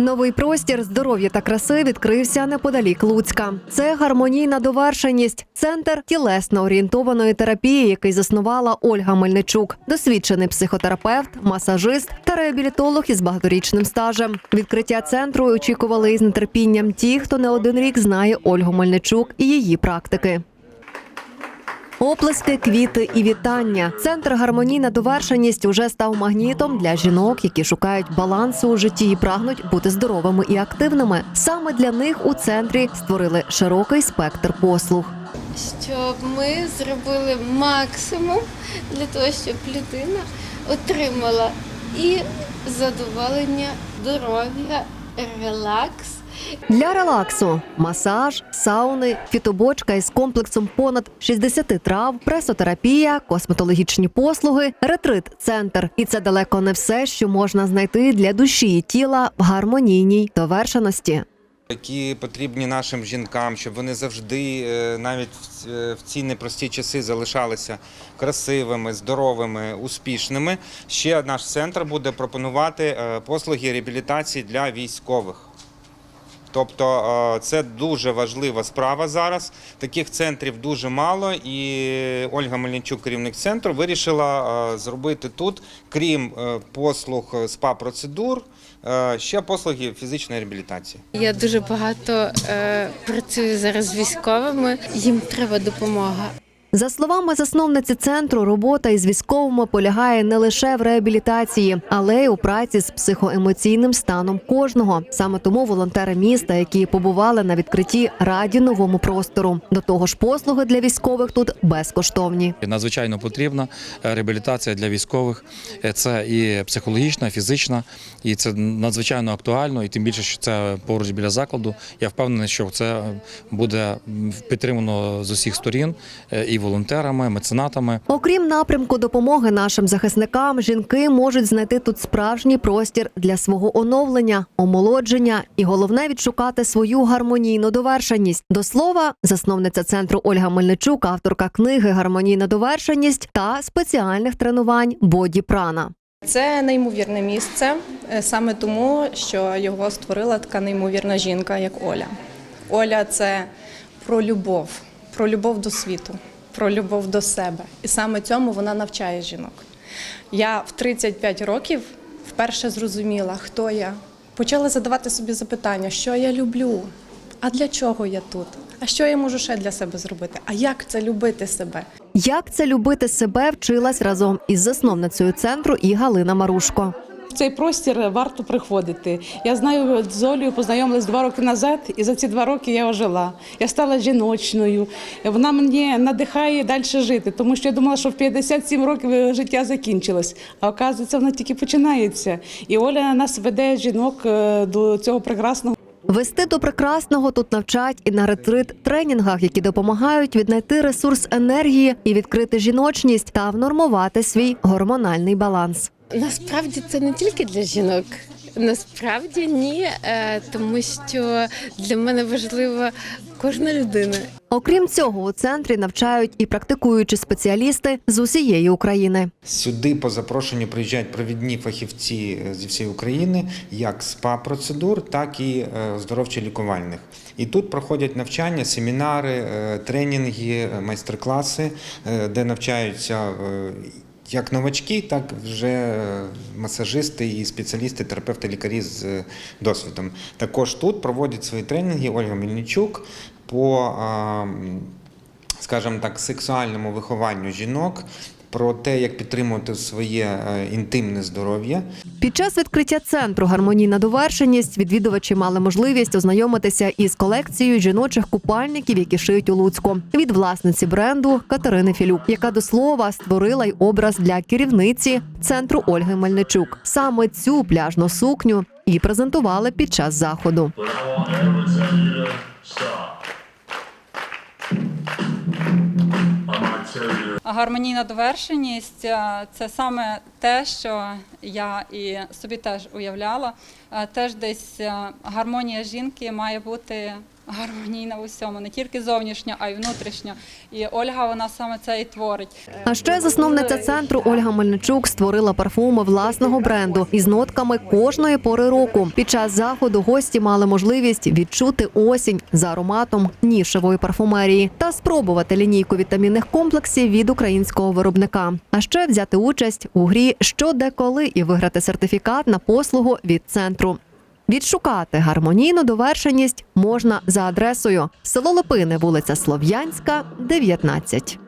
Новий простір здоров'я та краси відкрився неподалік Луцька. Це гармонійна довершеність, центр тілесно орієнтованої терапії, який заснувала Ольга Мельничук, досвідчений психотерапевт, масажист та реабілітолог із багаторічним стажем. Відкриття центру очікували із нетерпінням ті, хто не один рік знає Ольгу Мельничук і її практики. Оплески, квіти і вітання. Центр гармонійна довершеність уже став магнітом для жінок, які шукають балансу у житті і прагнуть бути здоровими і активними. Саме для них у центрі створили широкий спектр послуг. щоб ми зробили максимум для того, щоб людина отримала і задоволення, здоров'я, релакс. Для релаксу масаж, сауни, фітобочка із комплексом понад 60 трав, пресотерапія, косметологічні послуги, ретрит-центр. І це далеко не все, що можна знайти для душі і тіла в гармонійній довершеності. які потрібні нашим жінкам, щоб вони завжди, е, навіть в- е, ці непрості часи, залишалися красивими, здоровими, успішними. Ще наш центр буде пропонувати е, послуги реабілітації для військових. Тобто е, це дуже важлива справа зараз. Таких центрів дуже мало, і Ольга Мельничук, керівник центру, вирішила е, зробити тут, крім е, послуг спа-процедур, е, ще послуги фізичної реабілітації. Я дуже багато працюю зараз з військовими. Їм треба допомога. За словами засновниці центру, робота із військовими полягає не лише в реабілітації, але й у праці з психоемоційним станом кожного. Саме тому волонтери міста, які побували на відкритті, раді новому простору. До того ж, послуги для військових тут безкоштовні. Надзвичайно потрібна е, реабілітація для військових. Е, Це і психологічна, фізична, і це надзвичайно актуально. І тим більше, що це поруч біля закладу. Я впевнений, що це буде підтримано з усіх сторін е, і волонтерами, меценатами. Окрім напрямку допомоги нашим захисникам, жінки можуть знайти тут справжній простір для свого оновлення, омолодження і головне відшукати свою гармонійну довершеність. До слова, засновниця центру Ольга Мельничук, авторка книги Гармонійна довершеність та спеціальних тренувань Боді Прана. Це неймовірне місце е, саме тому, що його створила така неймовірна жінка, як Оля. Оля це про любов, про любов до світу, про любов до себе. І саме цьому вона навчає жінок. Я в 35 років вперше зрозуміла, хто я. Почала задавати собі запитання, що я люблю, а для чого я тут? А що я можу ще для себе зробити? А як це любити себе? Як це любити себе вчилась разом із засновницею центру і Галина Марушко. В цей простір варто приходити. Я знаю, з Олею познайомилась два роки назад, і за ці два роки я ожила. Я стала жіночною. Вона мені надихає далі жити, тому що я думала, що в 57 років життя закінчилось. А оказується, воно тільки починається. І Оля нас веде жінок е, до цього прекрасного. Вести до прекрасного тут навчать і на ретрит тренінгах, які допомагають віднайти ресурс енергії і відкрити жіночність та внормувати свій гормональний баланс. Насправді це не тільки для жінок. Насправді ні, е, тому що для мене важлива кожна людина. Окрім цього, у центрі навчають і практикуючі спеціалісти з усієї України. Сюди по запрошенню приїжджають провідні фахівці е, зі всієї України, як СПА-процедур, так і е, оздоровчо-лікувальних. І тут проходять навчання, семінари, тренінги, майстер-класи, де навчаються як новачки, так вже е, масажисти і спеціалісти, терапевти, лікарі з е, досвідом. Також тут проводять свої тренінги Ольга Мільничук по скажімо так, сексуальному вихованню жінок, про те, як підтримувати своє е, інтимне здоров'я. Під час відкриття центру гармонійна довершеність відвідувачі мали можливість ознайомитися із колекцією жіночих купальників, які шиють у Луцьку, від власниці бренду Катерини Філюк, яка до слова створила й образ для керівниці центру Ольги Мельничук. Саме цю пляжну сукню і презентували під час заходу. Гармонійна довершеність е, це саме те, що я і собі теж уявляла. Е, Теж десь е, гармонія жінки має бути гармонійна в усьому, не тільки зовнішньо, а й внутрішньо. І Ольга вона саме це і творить. А ще засновниця центру Ольга Мельничук створила парфуми власного бренду із нотками кожної пори року. Під час заходу гості мали можливість відчути осінь за ароматом нішевої парфумерії та спробувати лінійку вітамінних комплексів від українського виробника. А ще взяти участь у грі що де коли і виграти сертифікат на послугу від центру. Відшукати гармонійну довершеність можна за адресою село Липини, вулиця Слов'янська, 19.